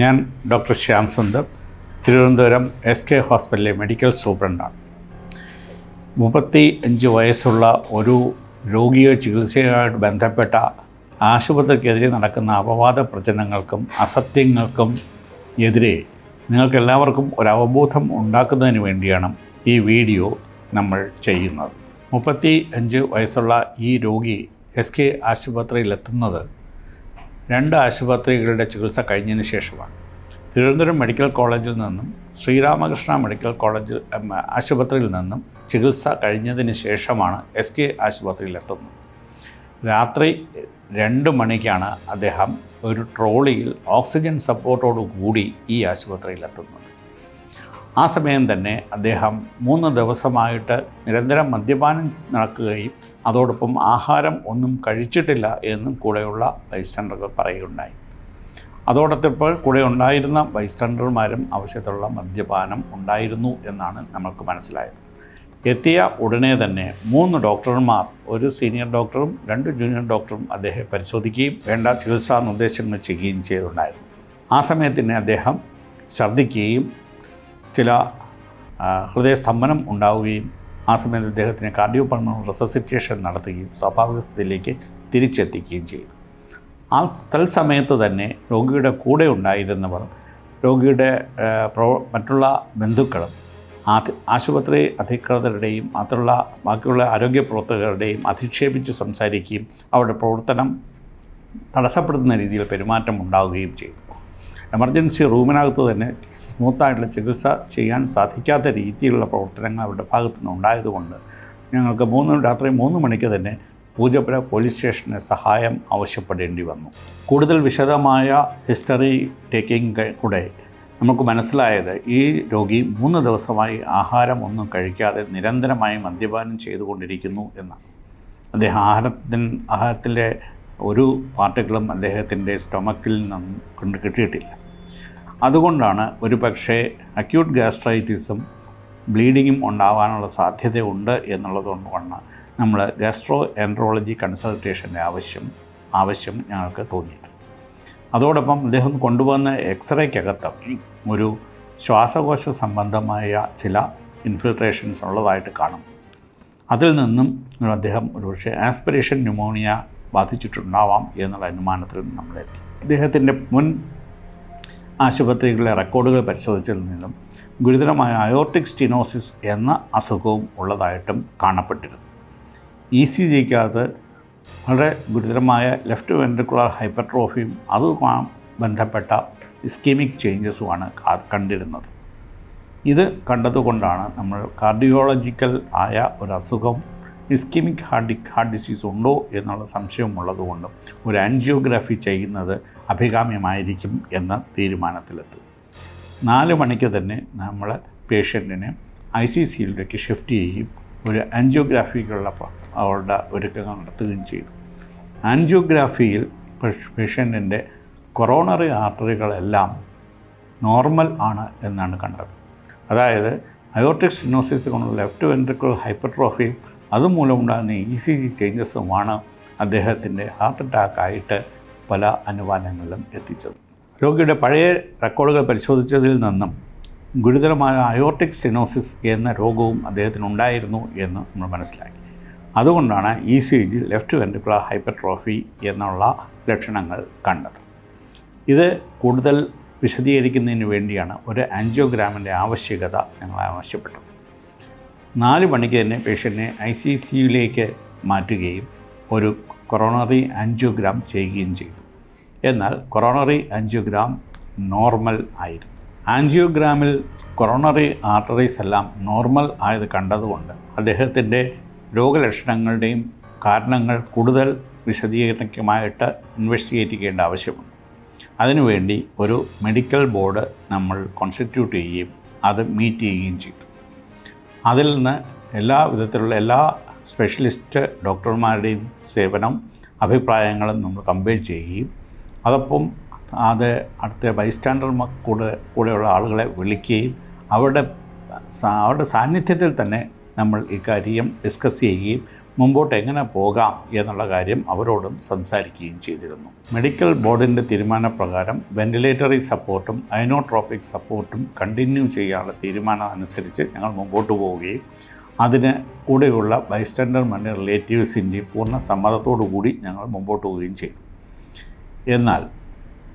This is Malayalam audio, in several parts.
ഞാൻ doctor Shyam Sundar Thiruvananthapuram S K ഹോസ്പിറ്റലിലെ മെഡിക്കൽ സൂപ്രണ്ടാണ്. മുപ്പത്തി അഞ്ച് വയസ്സുള്ള ഒരു രോഗിയെ ചികിത്സയുമായിട്ട് ബന്ധപ്പെട്ട ആശുപത്രിക്കെതിരെ നടക്കുന്ന അപവാദ പ്രചരണങ്ങൾക്കും അസത്യങ്ങൾക്കും എതിരെ നിങ്ങൾക്ക് എല്ലാവർക്കും ഒരു അവബോധം ഉണ്ടാക്കുന്നതിന് വേണ്ടിയാണ് ഈ വീഡിയോ നമ്മൾ ചെയ്യുന്നത്. മുപ്പത്തി അഞ്ച് വയസ്സുള്ള ഈ രോഗി എസ് കെ ആശുപത്രിയിലെത്തുന്നത് രണ്ട് ആശുപത്രികളുടെ ചികിത്സ കഴിഞ്ഞതിന് ശേഷമാണ്. തിരുവനന്തപുരം മെഡിക്കൽ കോളേജിൽ നിന്നും ശ്രീരാമകൃഷ്ണ മെഡിക്കൽ കോളേജ് ആശുപത്രിയിൽ നിന്നും ചികിത്സ കഴിഞ്ഞതിന് ശേഷമാണ് എസ് കെ ആശുപത്രിയിലെത്തുന്നത്. രാത്രി രണ്ട് മണിക്കാണ് അദ്ദേഹം ഒരു ട്രോളിയിൽ ഓക്സിജൻ സപ്പോർട്ടോടു കൂടി ഈ ആശുപത്രിയിലെത്തുന്നത്. ആ സമയം തന്നെ അദ്ദേഹം മൂന്ന് ദിവസമായിട്ട് നിരന്തരം മദ്യപാനം നടക്കുകയും അതോടൊപ്പം ആഹാരം ഒന്നും കഴിച്ചിട്ടില്ല എന്നും കൂടെയുള്ള ബൈസ്റ്റാൻഡറുകൾ പറയുകയുണ്ടായി. അതോടൊപ്പം കൂടെ ഉണ്ടായിരുന്ന ബൈസ്റ്റാൻഡർമാരും ആവശ്യത്തിലുള്ള മദ്യപാനം ഉണ്ടായിരുന്നു എന്നാണ് നമ്മൾക്ക് മനസ്സിലായത്. എത്തിയ ഉടനെ തന്നെ മൂന്ന് ഡോക്ടർമാർ ഒരു സീനിയർ ഡോക്ടറും രണ്ട് ജൂനിയർ ഡോക്ടറും അദ്ദേഹം പരിശോധിക്കുകയും വേണ്ട ചികിത്സാ നിർദ്ദേശങ്ങൾ ചെയ്യുകയും ചെയ്തിട്ടുണ്ടായിരുന്നു. ആ സമയത്ത് തന്നെ അദ്ദേഹം ഛർദ്ദിക്കുകയും ചില ഹൃദയസ്തംഭനം ഉണ്ടാവുകയും ആ സമയത്ത് അദ്ദേഹത്തിന് കാർഡിയോ പൾമണൽ റെസസിറ്റേഷൻ നടത്തുകയും സ്വാഭാവിക സ്ഥിതിയിലേക്ക് തിരിച്ചെത്തിക്കുകയും ചെയ്തു. ആ തത്സമയത്ത് തന്നെ രോഗിയുടെ കൂടെ ഉണ്ടായിരുന്നവർ രോഗിയുടെ പ്രോ മറ്റുള്ള ബന്ധുക്കളും ആശുപത്രി അധികൃതരുടെയും മറ്റുള്ള ബാക്കിയുള്ള ആരോഗ്യ പ്രവർത്തകരുടെയും അധിക്ഷേപിച്ച് സംസാരിക്കുകയും അവരുടെ പ്രവർത്തനം തടസ്സപ്പെടുത്തുന്ന രീതിയിൽ പെരുമാറ്റം ഉണ്ടാവുകയും ചെയ്തു. എമർജൻസി റൂമിനകത്ത് തന്നെ സ്മൂത്തായിട്ടുള്ള ചികിത്സ ചെയ്യാൻ സാധിക്കാത്ത രീതിയിലുള്ള പ്രവർത്തനങ്ങൾ അവരുടെ ഭാഗത്തു നിന്ന് ഉണ്ടായതുകൊണ്ട് ഞങ്ങൾക്ക് മൂന്ന് രാത്രി മൂന്ന് മണിക്ക് തന്നെ പൂജപ്പുര പോലീസ് സ്റ്റേഷന് സഹായം ആവശ്യപ്പെടേണ്ടി വന്നു. കൂടുതൽ വിശദമായ ഹിസ്റ്ററി ടേക്കിംഗ് കൂടെ നമുക്ക് മനസ്സിലായത് ഈ രോഗി മൂന്ന് ദിവസമായി ആഹാരം ഒന്നും കഴിക്കാതെ നിരന്തരമായി മദ്യപാനം ചെയ്തുകൊണ്ടിരിക്കുന്നു എന്നാണ്. അദ്ദേഹം ആഹാരത്തിന് ആഹാരത്തിന്റെ ഒരു പാർട്ടിക്കിളും അദ്ദേഹത്തിന്റെ സ്റ്റൊമക്കിൽ നിന്നും കൊണ്ട് കിട്ടിയിട്ടില്ല. അതുകൊണ്ടാണ് ഒരു പക്ഷേ അക്യൂട്ട് ഗ്യാസ്ട്രൈറ്റിസും ബ്ലീഡിങ്ങും ഉണ്ടാവാനുള്ള സാധ്യതയുണ്ട് എന്നുള്ളതുകൊണ്ടാണ് നമ്മൾ ഗാസ്ട്രോ എൻട്രോളജി കൺസൾട്ടേഷന്റെ ആവശ്യം ആവശ്യം ഞങ്ങൾക്ക് തോന്നിയത്. അതോടൊപ്പം അദ്ദേഹം കൊണ്ടുവന്ന എക്സ്റേക്കകത്ത് ഒരു ശ്വാസകോശ സംബന്ധമായ ചില ഇൻഫിൽട്രേഷൻസ് ഉള്ളതായിട്ട് കാണുന്നു. അതിൽ നിന്നും അദ്ദേഹം ഒരുപക്ഷെ ആസ്പിറേഷൻ ന്യൂമോണിയ ബാധിച്ചിട്ടുണ്ടാവാം എന്നുള്ള അനുമാനത്തിൽ നമ്മളെത്തി. അദ്ദേഹത്തിന്റെ മുൻ ആശുപത്രികളിലെ റെക്കോർഡുകൾ പരിശോധിച്ചതിൽ നിന്നും ഗുരുതരമായ അയോർട്ടിക് സ്റ്റിനോസിസ് എന്ന അസുഖവും ഉള്ളതായിട്ടും കാണപ്പെട്ടിരുന്നു. ഇ സി ജിക്കകത്ത് വളരെ ഗുരുതരമായ ലെഫ്റ്റ് വെൻട്രിക്കുലർ ഹൈപ്പർട്രോഫിയും അതുമായി ബന്ധപ്പെട്ട ഇസ്കീമിക് ചേഞ്ചസുമാണ് കണ്ടിരുന്നത്. ഇത് കണ്ടതുകൊണ്ടാണ് നമ്മൾ കാർഡിയോളജിക്കൽ ആയ ഒരു അസുഖം ഇസ്കീമിക് ഹാർട്ട് ഹാർട്ട് ഡിസീസ് ഉണ്ടോ എന്നുള്ള സംശയമുള്ളതുകൊണ്ട് ഒരു ആൻജിയോഗ്രാഫി ചെയ്യുന്നത് അഭികാമ്യമായിരിക്കും എന്ന തീരുമാനത്തിലെത്തും. നാല് മണിക്ക് തന്നെ നമ്മൾ പേഷ്യന്റിനെ ഐ സി സിയിലേക്ക് ഷിഫ്റ്റ് ചെയ്യുകയും ഒരു ആൻജിയോഗ്രാഫിക്കുള്ള അവരുടെ ഒരുക്കങ്ങൾ നടത്തുകയും ചെയ്തു. ആൻജിയോഗ്രാഫിയിൽ പേഷ്യന്റിന്റെ കൊറോണറി ആർട്ടറികളെല്ലാം നോർമൽ ആണ് എന്നാണ് കണ്ടത്. അതായത് അയോട്ടിക് സിനോസിസ് കൊണ്ടുള്ള ലെഫ്റ്റ് വെൻട്രിക്കുൾ ഹൈപ്പർട്രോഫിയും അതുമൂലമുണ്ടാകുന്ന ഇ സി ജി ചേഞ്ചസുമാണ് അദ്ദേഹത്തിന്റെ ഹാർട്ട് അറ്റാക്കായിട്ട് പല അനുമാനങ്ങളിലും എത്തിച്ചത്. രോഗിയുടെ പഴയ റെക്കോർഡുകൾ പരിശോധിച്ചതിൽ നിന്നും ഗുരുതരമായ അയോട്ടിക് സിനോസിസ് എന്ന രോഗവും അദ്ദേഹത്തിന് ഉണ്ടായിരുന്നു എന്ന് നമ്മൾ മനസ്സിലാക്കി. അതുകൊണ്ടാണ് E C G left ventricular hypertrophy എന്നുള്ള ലക്ഷണങ്ങൾ കണ്ടത്. ഇത് കൂടുതൽ വിശദീകരിക്കുന്നതിന് വേണ്ടിയാണ് ഒരു ആൻജിയോഗ്രാമിന്റെ ആവശ്യകത ഞങ്ങൾ ആവശ്യപ്പെട്ടത്. നാല് മണിക്ക് തന്നെ പേഷ്യന്റിനെ ഐ സി സിയിലേക്ക് മാറ്റുകയും ഒരു കൊറോണറി ആൻജിയോഗ്രാം ചെയ്യുകയും ചെയ്തു. എന്നാൽ കൊറോണറി ആൻജിയോഗ്രാം നോർമൽ ആയിരുന്നു. ആൻജിയോഗ്രാമിൽ കൊറോണറി ആർട്ടറീസ് എല്ലാം നോർമൽ ആയത് കണ്ടതുകൊണ്ട് അദ്ദേഹത്തിന്റെ രോഗലക്ഷണങ്ങളുടെയും കാരണങ്ങൾ കൂടുതൽ വിശദീകരണമായിട്ട് ഇൻവെസ്റ്റിഗേറ്റ് ചെയ്യേണ്ട ആവശ്യമുണ്ട്. അതിനുവേണ്ടി ഒരു മെഡിക്കൽ ബോർഡ് നമ്മൾ കോൺസ്റ്റിറ്റ്യൂട്ട് ചെയ്യുകയും അത് മീറ്റ് ചെയ്യുകയും ചെയ്തു. അതിൽ നിന്ന് എല്ലാ വിധത്തിലുള്ള എല്ലാ സ്പെഷ്യലിസ്റ്റ് ഡോക്ടർമാരുടെയും സേവനം അഭിപ്രായങ്ങളും നമ്മൾ കമ്പയർ ചെയ്യുകയും അതപ്പം അത് അടുത്ത ബൈസ്റ്റാൻഡർ കൂടെ കൂടെയുള്ള ആളുകളെ വിളിക്കുകയും അവരുടെ അവരുടെ സാന്നിധ്യത്തിൽ തന്നെ നമ്മൾ ഇക്കാര്യം ഡിസ്കസ് ചെയ്യുകയും മുമ്പോട്ട് എങ്ങനെ പോകാം എന്നുള്ള കാര്യം അവരോടും സംസാരിക്കുകയും ചെയ്തിരുന്നു. മെഡിക്കൽ ബോർഡിന്റെ തീരുമാനപ്രകാരം വെന്റിലേറ്ററി സപ്പോർട്ടും അയനോട്രോപ്പിക് സപ്പോർട്ടും കണ്ടിന്യൂ ചെയ്യാനുള്ള തീരുമാനം അനുസരിച്ച് ഞങ്ങൾ മുമ്പോട്ട് പോവുകയും അതിന് കൂടെയുള്ള ബൈസ്റ്റാൻഡർ മണി റിലേറ്റീവ്സിന്റെയും പൂർണ സമ്മതത്തോടു കൂടി ഞങ്ങൾ മുമ്പോട്ട് പോവുകയും ചെയ്തു. എന്നാൽ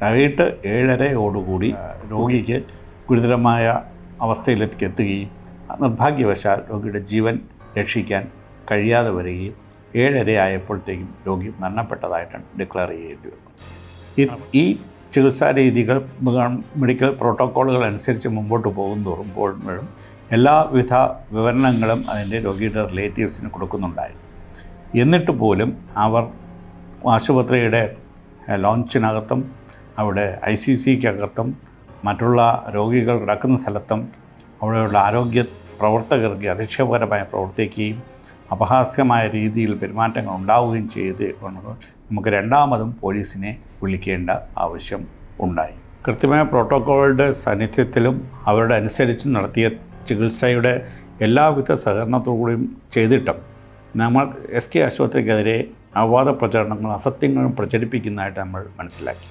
വൈകിട്ട് ഏഴരയോടുകൂടി രോഗിക്ക് ഗുരുതരമായ അവസ്ഥയിലെത്തിക്കെത്തുകയും നിർഭാഗ്യവശാൽ രോഗിയുടെ ജീവൻ രക്ഷിക്കാൻ കഴിയാതെ വരികയും ഏഴര ആയപ്പോഴത്തേക്കും രോഗി മരണപ്പെട്ടതായിട്ടാണ് ഡിക്ലെയർ ചെയ്യേണ്ടി വന്നത് ഈ- ചികിത്സാ രീതികൾ മെഡിക്കൽ പ്രോട്ടോക്കോളുകൾ അനുസരിച്ച് മുമ്പോട്ട് പോകും തോറുമ്പോഴും എല്ലാവിധ വിവരണങ്ങളും അതിന്റെ രോഗിയുടെ റിലേറ്റീവ്സിന് കൊടുക്കുന്നുണ്ടായിരുന്നു. എന്നിട്ട് പോലും അവർ ആശുപത്രിയുടെ ലോഞ്ചിനകത്തും അവിടെ ഐ സി സിക്കകത്തും മറ്റുള്ള രോഗികൾ കിടക്കുന്ന സ്ഥലത്തും അവിടെയുള്ള ആരോഗ്യ പ്രവർത്തകർക്ക് അധിക്ഷേപകരമായി പ്രവർത്തിക്കുകയും അപഹാസ്യമായ രീതിയിൽ പെരുമാറ്റങ്ങൾ ഉണ്ടാവുകയും ചെയ്ത് നമുക്ക് രണ്ടാമതും പോലീസിനെ വിളിക്കേണ്ട ആവശ്യം ഉണ്ടായി. കൃത്യമായ പ്രോട്ടോക്കോളുടെ സാന്നിധ്യത്തിലും അവരുടെ അനുസരിച്ച് നടത്തിയ ചികിത്സയുടെ എല്ലാവിധ സഹകരണത്തോടുകൂടിയും ചെയ്തിട്ടും നമ്മൾ എസ് കെ ആശുപത്രിക്കെതിരെ അവാദ പ്രചരണങ്ങളും അസത്യങ്ങളും പ്രചരിപ്പിക്കുന്നതായിട്ട് നമ്മൾ മനസ്സിലാക്കി.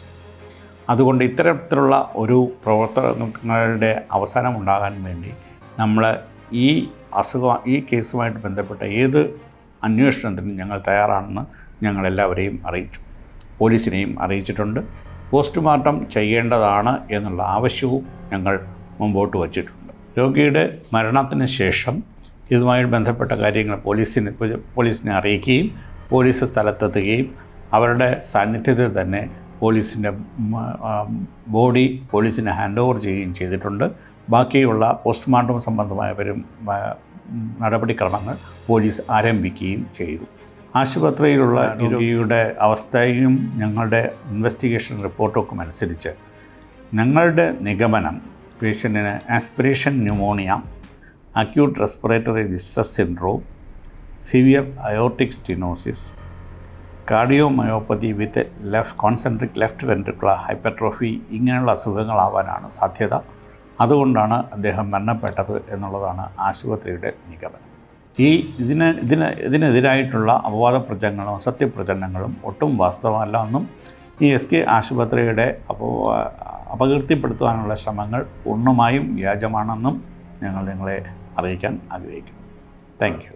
അതുകൊണ്ട് ഇത്തരത്തിലുള്ള ഒരു പ്രവർത്തനങ്ങളുടെ അവസാനം ഉണ്ടാകാൻ വേണ്ടി നമ്മൾ ഈ അസുഖം ഈ കേസുമായിട്ട് ബന്ധപ്പെട്ട ഏത് അന്വേഷണത്തിനും ഞങ്ങൾ തയ്യാറാണെന്ന് ഞങ്ങളെല്ലാവരെയും അറിയിച്ചു. പോലീസിനെയും അറിയിച്ചിട്ടുണ്ട്. പോസ്റ്റ്മോർട്ടം ചെയ്യേണ്ടതാണ് എന്നുള്ള ആവശ്യവും ഞങ്ങൾ മുമ്പോട്ട് വച്ചിട്ടുണ്ട്. രോഗിയുടെ മരണത്തിന് ശേഷം ഇതുമായി ബന്ധപ്പെട്ട കാര്യങ്ങൾ പോലീസിന് പോലീസിനെ അറിയിക്കുകയും പോലീസ് സ്ഥലത്തെത്തുകയും അവരുടെ സാന്നിധ്യത്തിൽ തന്നെ പോലീസിന്റെ ബോഡി പോലീസിന് ഹാൻഡ് ഓവർ ചെയ്യുകയും ചെയ്തിട്ടുണ്ട്. ബാക്കിയുള്ള പോസ്റ്റ്മോർട്ടം സംബന്ധമായ വരും നടപടിക്രമങ്ങൾ പോലീസ് ആരംഭിക്കുകയും ചെയ്തു. ആശുപത്രിയിലുള്ള രോഗിയുടെ അവസ്ഥയും ഞങ്ങളുടെ ഇൻവെസ്റ്റിഗേഷൻ റിപ്പോർട്ടൊക്കെ അനുസരിച്ച് ഞങ്ങളുടെ നിഗമനം പേഷ്യന്റിന് aspiration pneumonia acute respiratory distress syndrome severe aortic stenosis cardiomyopathy with left concentric left ventricular hypertrophy ഇങ്ങനെയുള്ള അസുഖങ്ങളാവാനാണ് സാധ്യത. അതുകൊണ്ടാണ് അദ്ദേഹം മരണപ്പെട്ടത് എന്നുള്ളതാണ് ആശുപത്രിയുടെ നിഗമനം. ഈ ഇതിന് ഇതിന് ഇതിനെതിരായിട്ടുള്ള അപവാദ പ്രചരണങ്ങളും സത്യപ്രചരണങ്ങളും ഒട്ടും വാസ്തവമല്ല. എന്നും ഈ എസ് കെ ആശുപത്രിയുടെ അപോ അപകീർത്തിപ്പെടുത്തുവാനുള്ള ശ്രമങ്ങൾ പൂർണമായും വ്യാജമാണെന്നും ഞങ്ങൾ നിങ്ങളെ അറിയിക്കാൻ ആഗ്രഹിക്കുന്നു. താങ്ക്